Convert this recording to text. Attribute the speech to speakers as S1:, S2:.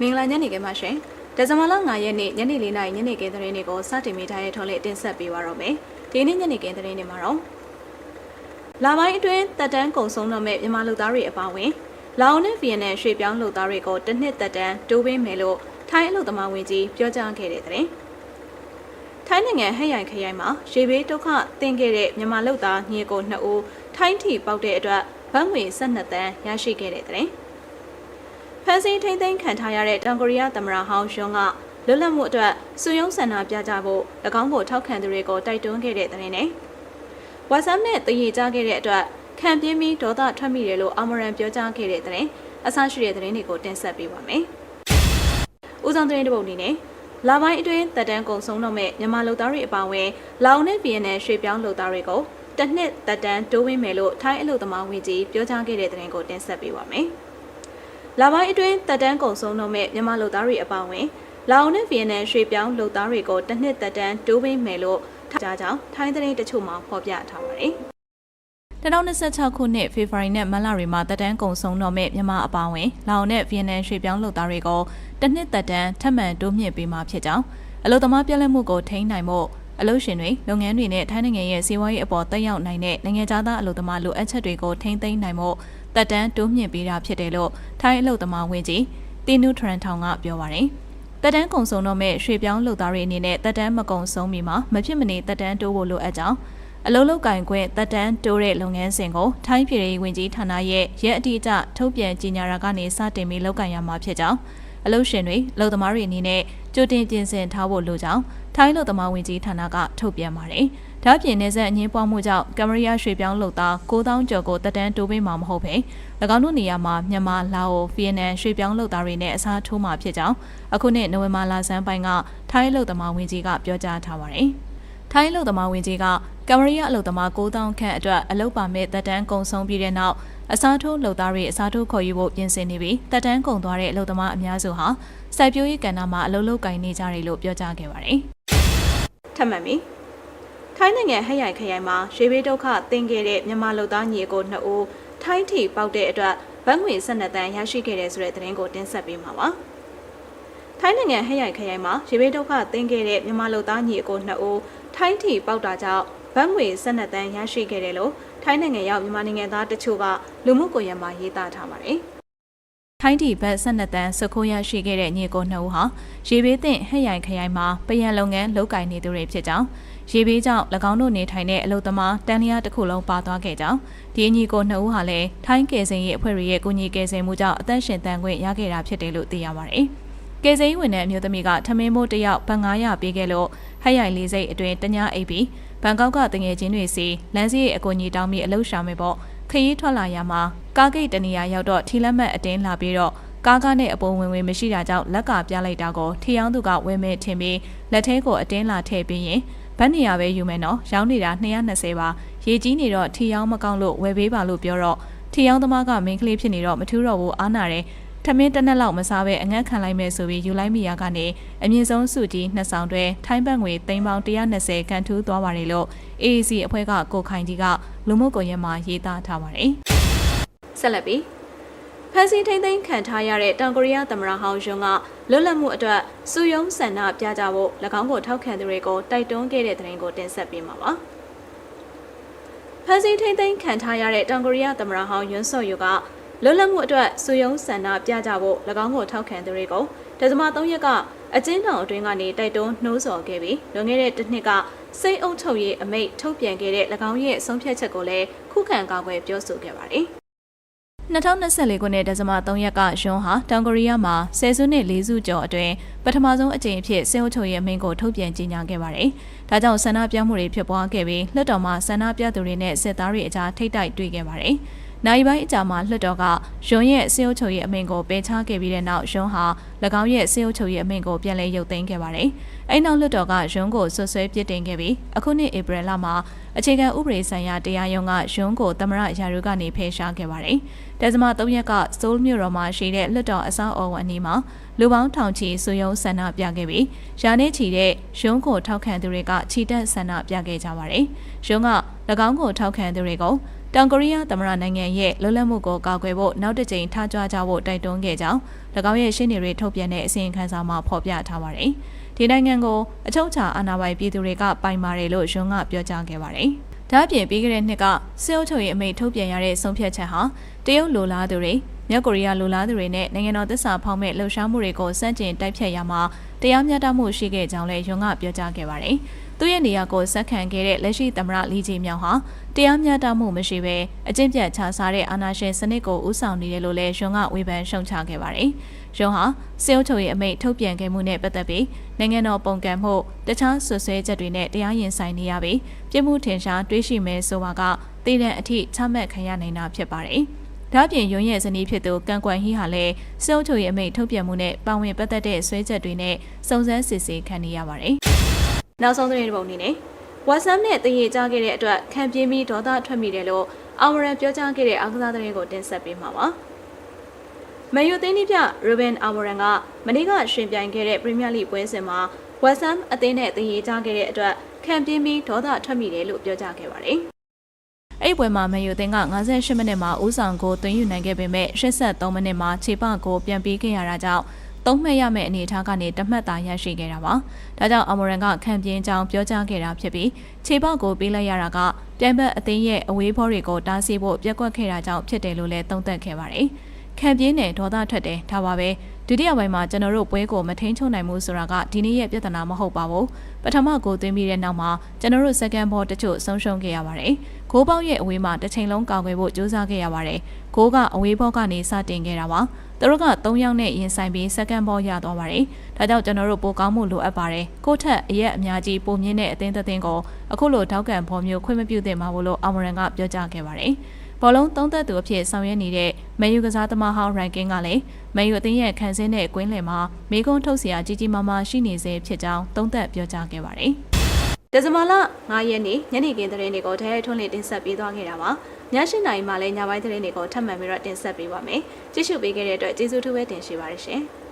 S1: မင်္ဂလာညနေခင်းပါရှင်။ဒီဇင်ဘာလ9ရက်နေ့ညနေ4နာရီညနေခင်းသတင်းတွေကိုစတင်မိထားတဲ့ထုံးလေးတင်ဆက်ပေးပါတော့မယ်။ဒီနေ့ညနေခင်းသတင်းတွေမှာတော့လာပိုင်းအတွင်းတက်တန်းကုံဆုံးတော့မဲ့မြန်မာလူသားတွေအပါအဝင်လာအိုနဲ့ဗီယက်နမ်ရွှေ့ပြောင်းလူသားတွေကိုတစ်နှစ်တက်တန်းတိုးပေးမယ်လို့ထိုင်းအလုပ်သမားဝင်ကြီးပြောကြားခဲ့တဲ့သတင်း။ထိုင်းနိုင်ငံဟဲ့ရိုင်ခရိုင်မှာရေဘေးဒုက္ခတင်ခဲ့တဲ့မြန်မာလူသားညီကို2ဦးထိုင်းထီပေါက်တဲ့အတွက်ဘတ်ငွေ12တန်းရရှိခဲ့တဲ့သတင်း။ ဖန်စီထိမ့်သိမ်းခံထားရတဲ့တောင်ကိုရီးယားသမ္မတဟောင်းယွန်းကလွတ်လပ်မှုအတွက်စုယုံဆန္ဒပြကြဖို့၎င်းကိုထောက်ခံသူတွေကိုတိုက်တွန်းခဲ့တဲ့တဲ့နဲ့ဝါဆမ်နဲ့တည်ရကြခဲ့တဲ့အတွက်ခံပြင်းပြီးဒေါသထွက်မိတယ်လို့အမရန်ပြောကြားခဲ့တဲ့တဲ့အဆရှိတဲ့သတင်းတွေကိုတင်ဆက်ပေးပါမယ်။ဦးဆောင်သတင်းတစ်ပုဒ်အနေနဲ့လာပိုင်းအတွင်းတက်တန်းကုံဆုံးတော့မဲ့မြန်မာလူသားတွေအပါအဝင်လာအိုနဲ့ဗီယက်နမ်ရွှေ့ပြောင်းလူသားတွေကိုတစ်နှစ်တက်တန်းတိုးဝင်းမယ်လို့ထိုင်းအလို့သမားဝင်ကြီးပြောကြားခဲ့တဲ့သတင်းကိုတင်ဆက်ပေးပါမယ်။ လာပိုင်းအတွင်းတက်တန်းကုံဆုံးတော့မဲ့မြန်မာလူသားတွေအပါအဝင်လာအိုနဲ့ဗီယက်နမ်ရွှေ့ပြောင်းလူသားတွေကိုတစ်နှစ်တက်တန်းတိုးပေးမယ်လို့ထားကြကြောင်းထိုင်းသတင်းတချို့မှာဖော်ပြထားပါတယ်။2026ခုနှစ်ဖေဖော်ဝါရီနဲ့မတ်လတွေမှာတက်တန်းကုံဆုံးတော့မဲ့မြန်မာအပါအဝင်လာအိုနဲ့ဗီယက်နမ်ရွှေ့ပြောင်းလူသားတွေကိုတစ်နှစ်တက်တန်းထပ်မံတိုးမြင့်ပေးမှာဖြစ်ကြောင်းအလို့သမားပြည်လဲမှုကိုထိန်းနိုင်ဖို့အလုပ်ရှင်တွေလုပ်ငန်းတွေနဲ့ထိုင်းနိုင်ငံရဲ့စီးပွားရေးအပေါ်တက်ရောက်နိုင်တဲ့နိုင်ငံသားအလုပ်သမားလိုအပ်ချက်တွေကိုထိန်းသိမ်းနိုင်ဖို့ တက်တန်းတိုးမြင့်ပေးတာဖြစ်တယ်လို့ထိုင်းအလုပ်သမားဝင်ကြီးတီနူထရန်ထောင်ကပြောပါတယ်။တက်တန်းကုံဆုံတော့မဲ့ရွှေပြောင်းလုပ်သားတွေအနေနဲ့တက်တန်းမကုံဆုံးမီမှာမဖြစ်မနေတက်တန်းတိုးဖို့လိုအပ်ကြောင်းအလုံးလောက်ကင်ခွင့်တက်တန်းတိုးတဲ့လုပ်ငန်းစဉ်ကိုထိုင်းပြည်ရေးဝင်ကြီးဌာနရဲ့ရက်အတိအကျထုတ်ပြန်ကြေညာရာကနေစတင်ပြီးလုပ်ကင်ရမှာဖြစ်ကြောင်းအလုပ်ရှင်တွေလုပ်သမားတွေအနေနဲ့ကြိုတင်ပြင်ဆင်ထားဖို့လိုကြောင်း ထိုင်းလုပ်သမားဝင်ကြီးဌာနကထုတ်ပြန်ပါတယ်။ဒါ့အပြင်နေဆက်အငင်းပွားမှုကြောင့်ကမရီးယားရွှေပြောင်းလုပ်သား9000ကျော်ကိုတက်တန်းတိုးပေးမှာမဟုတ်ဘဲ၎င်းတို့နေရာမှာမြန်မာလာအိုဗီယက်နမ်ရွှေပြောင်းလုပ်သားတွေနဲ့အစားထိုးမှာဖြစ်ကြောင်းအခုနှစ်နိုဝင်ဘာလဆန်းပိုင်းကထိုင်းလုပ်သမားဝင်ကြီးကပြောကြားထားပါတယ်။ထိုင်းလုပ်သမားဝင်ကြီးကကမရီးယားအလုပ်သမား9000ခန့်အတွက်အလုပ်ပါမဲ့တက်တန်းကုံဆုံးပြီးတဲ့နောက်အစားထိုးလုပ်သားတွေအစားထိုးခေါ်ယူဖို့ပြင်ဆင်နေပြီးတက်တန်းကုံသွားတဲ့အလုပ်သမားအများစုဟာစိုက်ပျိုးရေးကဏ္ဍမှာအလုပ်လုပ်ကိုင်နေကြတယ်လို့ပြောကြားခဲ့ပါတယ်။ ထပ်မံပြီးထိုင်းနိုင်ငံဟဲ့ရိုင်ခရိုင်မှာရေဘေးဒုက္ခတင်ခဲ့တဲ့မြန်မာလူသားညီကိုနှစ်ဦးထိုင်းထီပေါက်တဲ့အတွက်ဗတ်ငွေ12တန်းရရှိခဲ့တဲ့ဆိုတဲ့သတင်းကိုတင်ဆက်ပေးမှာပါ။ထိုင်းနိုင်ငံဟဲ့ရိုင်ခရိုင်မှာရေဘေးဒုက္ခတင်ခဲ့တဲ့မြန်မာလူသားညီကိုနှစ်ဦးထိုင်းထီပေါက်တာကြောင့်ဗတ်ငွေ12တန်းရရှိခဲ့တယ်လို့ထိုင်းနိုင်ငံရောက်မြန်မာနိုင်ငံသားတချို့ကလူမှုကွန်ရက်မှာရေးသားထားပါတယ်။ ထိုင်းတီဘတ်12တန်းစခိုးရရှိခဲ့တဲ့ညီကိုနှစ်ဦးဟာရေဘေးသင့်ဟဲ့ရိုင်ခရိုင်မှာပယံလုပ်ငန်းလုပ်ကိုင်နေသူတွေဖြစ်ကြောင်းရေဘေးကြောင့်၎င်းတို့နေထိုင်တဲ့အလုပ်သမားတန်လျာတစ်ခုလုံးပါသွားခဲ့ကြောင်းဒီအညီကိုနှစ်ဦးဟာလည်းထိုင်းကယ်ဆယ်ရေးအဖွဲ့တွေရဲ့ကူညီကယ်ဆယ်မှုကြောင့်အသက်ရှင်တန်ခွင့်ရခဲ့တာဖြစ်တယ်လို့သိရပါတယ်။ကယ်ဆယ်ရေးဝန်ထမ်းအမျိုးသမီးကထမင်းမိုးတယောက်ဘတ်900ပေးခဲ့လို့ဟဲ့ရိုင်လေးစိတ်အတွင်းတ냐အိပ်ပြီးဘန်ကောက်ကတငယ်ချင်းတွေစီလမ်းစီရဲ့အကူအညီတောင်းပြီးအလုပ်ရှာမယ်ပေါ့ ခရီးထွက်လာရမှာကားဂိတ်တနေရာရောက်တော့ထီလက်မှတ်အတင်းလာပြီးတော့ကားကားနဲ့အပေါ်ဝင်ဝင်မရှိတာကြောင့်လက်ကပြလိုက်တာကိုထီယောင်းသူကဝယ်မဲ့ထင်ပြီးလက်ထဲကိုအတင်းလာထည့်ပြီးရင်ဗတ်နေရပဲယူမယ်နော်ရောင်းနေတာ220ပါရေကြီးနေတော့ထီယောင်းမကောင်းလို့ဝယ်ပေးပါလို့ပြောတော့ထီယောင်းသမားကမင်းကလေးဖြစ်နေတော့မထူးတော့ဘူးအားနာတယ် ထမင်းတစ်နက်လောက်မစားဘဲအငတ်ခံလိုက်မယ်ဆိုပြီးယူလိုက်မိရကနေအမြင့်ဆုံးစုကြီးနှစ်ဆောင်တွဲထိုင်းဘတ်ငွေသိန်းပေါင်း120ကန်ထူးသွားပါတယ်လို့ AAC အဖွဲ့ကကိုခိုင်ကြီးကလူမှုကွန်ရက်မှာရေးသားထားပါတယ်။ဆက်လက်ပြီးဖန်စီထိန်သိမ်းခံထားရတဲ့တောင်ကိုရီးယားသမ္မတဟောင်းယွန်းကလွတ်လပ်မှုအတွက်စုယုံဆန္ဒပြကြဖို့၎င်းကိုထောက်ခံသူတွေကိုတိုက်တွန်းခဲ့တဲ့သတင်းကိုတင်ဆက်ပေးမှာပါ။ဖန်စီထိန်သိမ်းခံထားရတဲ့တောင်ကိုရီးယားသမ္မတဟောင်းယွန်းစော့ယိုက လွတ်လပ်မှုအတွက်စုယုံဆန္ဒပြကြဖို့၎င်းကိုထောက်ခံသူတွေကိုဒဇမ3ရက်ကအကျဉ်းထောင်အတွင်းကနေတိုက်တွန်းနှိုးဆော်ခဲ့ပြီးလွန်ခဲ့တဲ့တစ်နှစ်ကစိတ်အုပ်ချုပ်ရေးအမိန့်ထုတ်ပြန်ခဲ့တဲ့၎င်းရဲ့ဆုံးဖြတ်ချက်ကိုလည်းခုခံကာကွယ်ပြောဆိုခဲ့ပါတယ်။2024ခုနှစ်ဒဇမ3ရက်ကယွန်းဟာတောင်ကိုရီးယားမှာဆယ်စုနှစ်၄စုကျော်အတွင်းပထမဆုံးအကြိမ်အဖြစ်စေအုပ်ချုပ်ရေးအမိန့်ကိုထုတ်ပြန်ကြေညာခဲ့ပါတယ်။ဒါကြောင့်ဆန္ဒပြမှုတွေဖြစ်ပွားခဲ့ပြီးလွှတ်တော်မှာဆန္ဒပြသူတွေနဲ့စစ်သားတွေအကြားထိတ်တိုက်တွေ့ခဲ့ပါတယ်။ နိုင်ပိုင်းအကြာမှာလွှတ်တော်ကယွန်းရဲ့စေအုပ်ချုပ်ရေးအမိန့်ကိုပယ်ချခဲ့ပြီးတဲ့နောက်ယွန်းဟာ၎င်းရဲ့စေအုပ်ချုပ်ရေးအမိန့်ကိုပြန်လည်ရုပ်သိမ်းခဲ့ပါတယ်။အဲ့နောက်လွှတ်တော်ကယွန်းကိုဆွဆွဲပြစ်တင်ခဲ့ပြီးအခုနှစ်ဧပြီလမှာအခြေခံဥပဒေဆိုင်ရာတရားရုံးကယွန်းကိုသမရရာထူးကနေဖယ်ရှားခဲ့ပါတယ်။တဇမ3ရက်ကဆိုးလ်မြို့တော်မှာရှိတဲ့လွှတ်တော်အဆောက်အအုံအနီးမှာလူပေါင်းထောင်ချီစုယုံဆန္ဒပြခဲ့ပြီးရာနေချီတဲ့ယွန်းကိုထောက်ခံသူတွေကခြိတက်ဆန္ဒပြခဲ့ကြပါတယ်။ယွန်းက၎င်းကိုထောက်ခံသူတွေကို တောင်ကိုရီးယားသမ္မတနိုင်ငံရဲ့လွတ်လပ်မှုကိုကာကွယ်ဖို့နောက်တစ်ကြိမ်ထားကြွကြဖို့တိုက်တွန်းခဲ့ကြောင်း၎င်းရဲ့ရှင်းနေတွေထုတ်ပြန်တဲ့အစီရင်ခံစာမှာဖော်ပြထားပါတယ်။ဒီနိုင်ငံကိုအချုပ်အခြာအာဏာပိုင်ပြည်သူတွေကပိုင်ပါတယ်လို့ယွန်းကပြောကြားခဲ့ပါတယ်။ဒါ့အပြင်ပြီးခဲ့တဲ့နှစ်ကစစ်အုပ်ချုပ်ရေးအမိန့်ထုတ်ပြန်ရတဲ့ဆုံးဖြတ်ချက်ဟာတရုတ်လိုလားသူတွေမြောက်ကိုရီးယားလိုလားသူတွေနဲ့နိုင်ငံတော်သစ္စာဖောက်မဲ့လှုပ်ရှားမှုတွေကိုစန့်ကျင်တိုက်ဖြတ်ရမှာတရားမျှတမှုရှိခဲ့ကြောင်းလည်းယွန်းကပြောကြားခဲ့ပါတယ်။ သူ့ရဲ့နေရာကိုစက်ခံခဲ့တဲ့လက်ရှိသမ္မတလီဂျီမြောင်ဟာတရားမျှတမှုမရှိဘဲအကျင့်ပြတ်ခြားစားတဲ့အာဏာရှင်စနစ်ကိုဦးဆောင်နေတယ်လို့လည်းယွန်းကဝေဖန်ရှုံချခဲ့ပါတယ်။ယွန်းဟာစစ်အုပ်ချုပ်ရေးအမိန့်ထုတ်ပြန်ခဲ့မှုနဲ့ပတ်သက်ပြီးနိုင်ငံတော်ပုံကံမှုတခြားဆွဆွဲချက်တွေနဲ့တရားရင်ဆိုင်နေရပြီးပြစ်မှုထင်ရှားတွေးရှိမဲဆိုပါကတည်တဲ့အထိချမှတ်ခံရနိုင်တာဖြစ်ပါတယ်။ဒါ့အပြင်ရုံးရဲ့ဇနီးဖြစ်သူကန်ကွမ်ဟီဟာလည်းစေအုပ်ချုပ်ရေးအမိန့်ထုတ်ပြန်မှုနဲ့ပါဝင်ပတ်သက်တဲ့ဆွဲချက်တွေနဲ့စုံစမ်းစစ်ဆေးခံနေရပါတယ်။ နောက်ဆုံးသတင်းတစ်ပုဒ်အနေနဲ့ WhatsApp နဲ့တည်ရကြခဲ့တဲ့အတွက်ခံပြင်းပြီးဒေါသထွက်မိတယ်လို့အာဝရန်ပြောကြားခဲ့တဲ့အားကစားသတင်းကိုတင်ဆက်ပေးမှာပါ။မန်ယူသင်းဒီပြရူဘန်အာဝရန်ကမနေ့ကရှင်ပြိုင်ခဲ့တဲ့ပရီးမီးယားလိပွဲစဉ်မှာ WhatsApp အသင်းနဲ့တည်ရကြခဲ့တဲ့အတွက်ခံပြင်းပြီးဒေါသထွက်မိတယ်လို့ပြောကြားခဲ့ပါတယ်။အဲ့ဒီပွဲမှာမန်ယူအသင်းက58မိနစ်မှာဦးဆောင်ကိုသွင်းယူနိုင်ခဲ့ပေမဲ့83မိနစ်မှာခြေပကိုပြန်ပေးခဲ့ရတာကြောင့် သုံးမှတ်ရမယ့်အနေအထားကနေတမှတ်သာရရှိခဲ့တာပါ။ဒါကြောင့်အမေရိကန်ကခံပြင်းကြောင်းပြောကြားခဲ့တာဖြစ်ပြီးခြေပေါက်ကိုပေးလိုက်ရတာကပြိုင်ဘက်အသင်းရဲ့အဝေးဘောတွေကိုတားဆီးဖို့ပြက်ကွက်ခဲ့တာကြောင့်ဖြစ်တယ်လို့လည်းသုံးသပ်ခဲ့ပါတယ်။ခံပြင်းနဲ့ဒေါသထွက်တယ်ဒါပါပဲဒုတိယပိုင်းမှာကျွန်တော်တို့ပွဲကိုမထိန်ချုံနိုင်မှုဆိုတာကဒီနေ့ရဲ့ပြဿနာမဟုတ်ပါဘူး။ပထမကိုသွင်းပြီးတဲ့နောက်မှာကျွန်တော်တို့ second ball တချို့ဆုံးရှုံးခဲ့ရပါတယ်။ဂိုးပေါက်ရဲ့အဝေးမှာတစ်ချိန်လုံးကောင်းွယ်ဖို့ကြိုးစားခဲ့ရပါတယ်။ဂိုးကအဝေးဘောကနေစတင်ခဲ့တာပါ။ သူတို့က3ယောက်နဲ့ရင်ဆိုင်ပြီး second ball ရသွားပါတယ်။ဒါကြောင့်ကျွန်တော်တို့ပိုကောင်းမှုလိုအပ်ပါတယ်။ကိုထက်အရက်အများကြီးပုံမြင့်တဲ့အသင်းသက်သင်းကိုအခုလိုထောက်ကန်ဖော်မျိုးခွင့်မပြုသင့်ပါဘူးလို့အောင်မရန်ကပြောကြားခဲ့ပါတယ်။ဘောလုံးသုံးသက်သူအဖြစ်ဆောင်ရွက်နေတဲ့မန်ယူကစားသမားဟောင်းရိုင်ကင်းကလည်းမန်ယူအသင်းရဲ့ခံစင်းတဲ့ကွင်းလယ်မှာမိကုန်းထုတ်စရာကြီးကြီးမားမားရှိနေစေဖြစ်ကြောင်းသုံးသပ်ပြောကြားခဲ့ပါတယ်။ဒဇမလာ9ရက်နေ့ညနေခင်းသတင်းတွေကိုထဲထွန်းလင်းတင်ဆက်ပေးသွားခဲ့တာပါ။ ည7:00နာရီမှလည်းညပိုင်းသတင်းတွေကိုထပ်မံပြီးတော့တင်ဆက်ပေးပါမယ်။ကြည့်ရှုပေးခဲ့တဲ့အတွက်ကျေးဇူးထူးပဲတင်ရှိပါတယ်ရှင်။